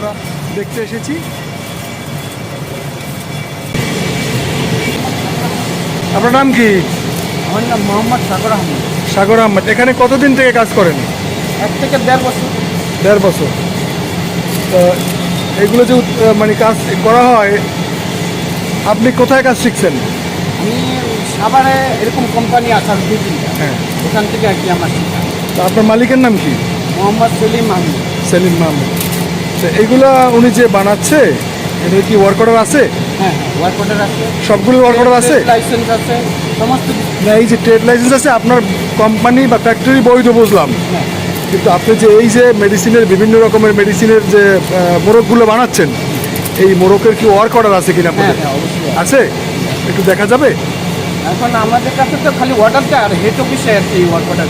আমরা দেখতে এসেছি। আপনার নাম কি? আমার নাম মোহাম্মদ সাগর আহমদ। সাগর আহমেদ এখানে কতদিন থেকে কাজ করেন? এক থেকে দেড় বছর। দেড় বছর। তো এগুলো যে মানে কাজ করা হয় আপনি কোথায় কাজ শিখছেন? আমি সাভারে এরকম কোম্পানি আসার দুই তিনটা হ্যাঁ। ওখান থেকে আর কি আমার শেখা। তো আপনার মালিকের নাম কি? মোহাম্মদ সেলিম আহমদ সেলিম মাহমুদ। তো এগুলা উনি যে বানাচ্ছে এদের কি ওয়ার্ক অর্ডার আছে? হ্যাঁ হ্যাঁ ওয়ার্ক অর্ডার আছে। সবগুলো ওয়ার্ক অর্ডার আছে? লাইসেন্স আছে সমস্ত না এই যে ট্রেড লাইসেন্স আছে আপনার কোম্পানি বা ফ্যাক্টরি বৈধ বুঝলাম। হ্যাঁ। কিন্তু আপনি যে এই যে মেডিসিনের বিভিন্ন রকমের মেডিসিনের যে মোড়কগুলো বানাচ্ছেন এই মোড়কের কি ওয়ার্ক অর্ডার আছে কিনা আছে। একটু দেখা যাবে? এখন আমাদের কাছে তো খালি অর্ডারটা আর হেড অফিসে আর কি অর্ডার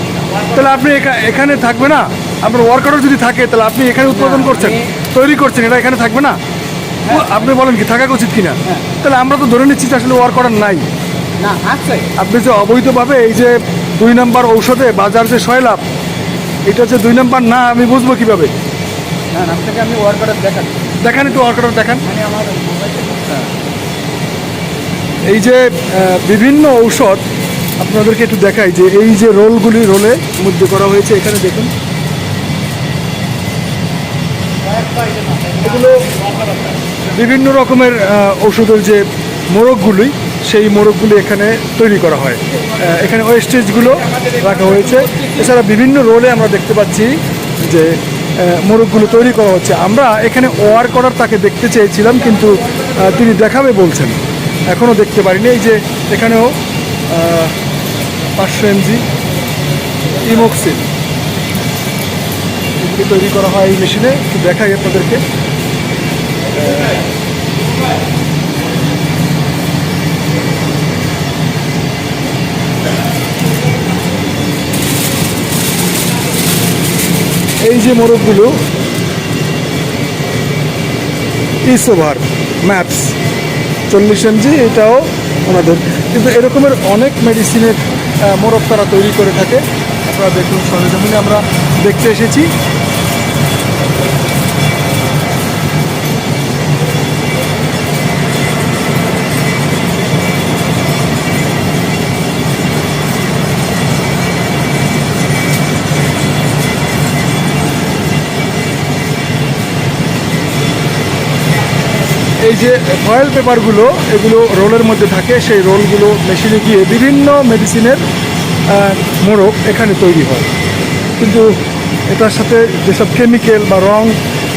তাহলে আপনি এখা- এখানে থাকবে না? আপনার ওয়ার্ক অর্ডার যদি থাকে তাহলে আপনি এখানে উৎপাদন করছেন তৈরি করছেন এটা এখানে থাকবে না? আপনি বলেন কি থাকা উচিত কিনা? হ্যাঁ। তাহলে আমরা তো ধরে নিচ্ছি যে আসলে ওয়ার্কার নাই। না আছে। আপনি যে অবৈধভাবে এই যে দুই নাম্বার ঔষধে বাজার যে ছয় লাভ এটা যে দুই নাম্বার না আমি বুঝব কীভাবে? না আপনাকে আমি ওয়ার্ক অর্ডার দেখাচ্ছি। দেখান একটু ওয়ার্কার দেখান। মানে এই যে বিভিন্ন ঔষধ আপনাদেরকে একটু দেখাই যে এই যে রোলগুলি রোলে মধ্যে করা হয়েছে এখানে দেখুন। এগুলো বিভিন্ন রকমের ওষুধের যে মোরগগুলি, সেই মোড়কগুলি এখানে তৈরি করা হয়। এখানে ওয়েস্টেজগুলো রাখা হয়েছে। এছাড়া বিভিন্ন রোলে আমরা দেখতে পাচ্ছি যে মোরগগুলো তৈরি করা হচ্ছে। আমরা এখানে ওয়ার করার তাকে দেখতে চেয়েছিলাম, কিন্তু তিনি দেখাবে বলছেন। এখনও দেখতে পারিনি। এই যে এখানেও পাঁচশো এমজি ইমোক্সিন। এগুলি তৈরি করা হয় এই মেশিনে, একটু দেখাই আপনাদেরকে। এই যে মোড়কগুলো, ইসোভার ম্যাপস, চল্লিশ এমজি, এটাও ওনাদের। কিন্তু এরকমের অনেক মেডিসিনের মোড়ক তারা তৈরি করে থাকে। আপনারা দেখুন সরজমিনে আমরা দেখতে এসেছি এই যে ফয়েল পেপারগুলো এগুলো রোলের মধ্যে থাকে, সেই রোলগুলো মেশিনে গিয়ে বিভিন্ন মেডিসিনের মোড়ক এখানে তৈরি হয়। কিন্তু এটার সাথে যেসব কেমিক্যাল বা রং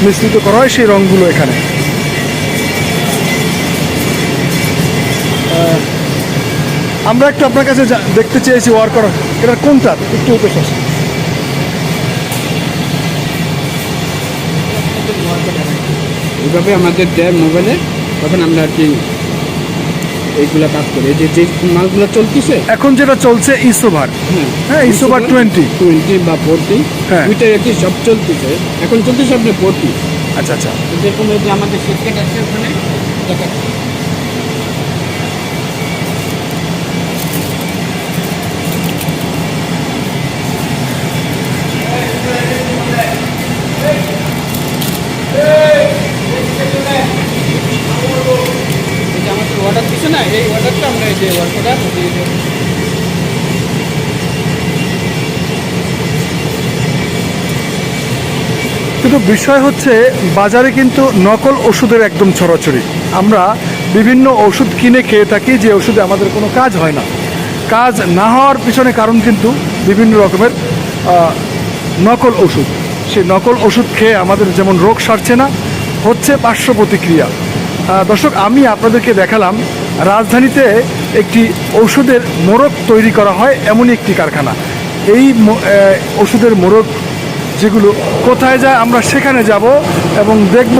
মিশ্রিত করা হয়, সেই রঙগুলো এখানে। আমরা একটু আপনার কাছে দেখতে চেয়েছি ওয়ার করা। এটা কোনটা? একটু উপেশ এইভাবে আমাদের দেয় মোবাইলে, তখন আমরা আর কি এইগুলা কাজ করে। যে যে মালগুলো চলতেছে? এখন যেটা চলছে ইসোভার হ্যাঁ ইসোভার টোয়েন্টি টোয়েন্টি বা ফোরটি হ্যাঁ। দুইটাই একই সব চলতেছে। এখন চলতেছে আপনি ফোরটি আচ্ছা আচ্ছা। দেখুন এই যে আমাদের সিটকেট আছে ওখানে না, এই অর্ডারটা আমরা এই যে অর্ডারটা দিয়ে কিন্তু বিষয় হচ্ছে, বাজারে কিন্তু নকল ওষুধের একদম ছড়াছড়ি। আমরা বিভিন্ন ওষুধ কিনে খেয়ে থাকি, যে ওষুধে আমাদের কোনো কাজ হয় না। কাজ না হওয়ার পিছনে কারণ কিন্তু বিভিন্ন রকমের নকল ওষুধ। সেই নকল ওষুধ খেয়ে আমাদের যেমন রোগ সারছে না, হচ্ছে পার্শ্ব প্রতিক্রিয়া। দর্শক, আমি আপনাদেরকে দেখালাম রাজধানীতে একটি ওষুধের মোড়ক তৈরি করা হয়, এমনই একটি কারখানা। এই ওষুধের মোড়ক যেগুলো কোথায় যায় আমরা সেখানে যাব এবং দেখব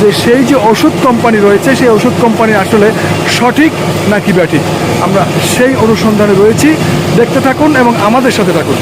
যে সেই যে ওষুধ কোম্পানি রয়েছে, সেই ওষুধ কোম্পানি আসলে সঠিক নাকি ব্যাঠিক। আমরা সেই অনুসন্ধানে রয়েছি। দেখতে থাকুন এবং আমাদের সাথে থাকুন।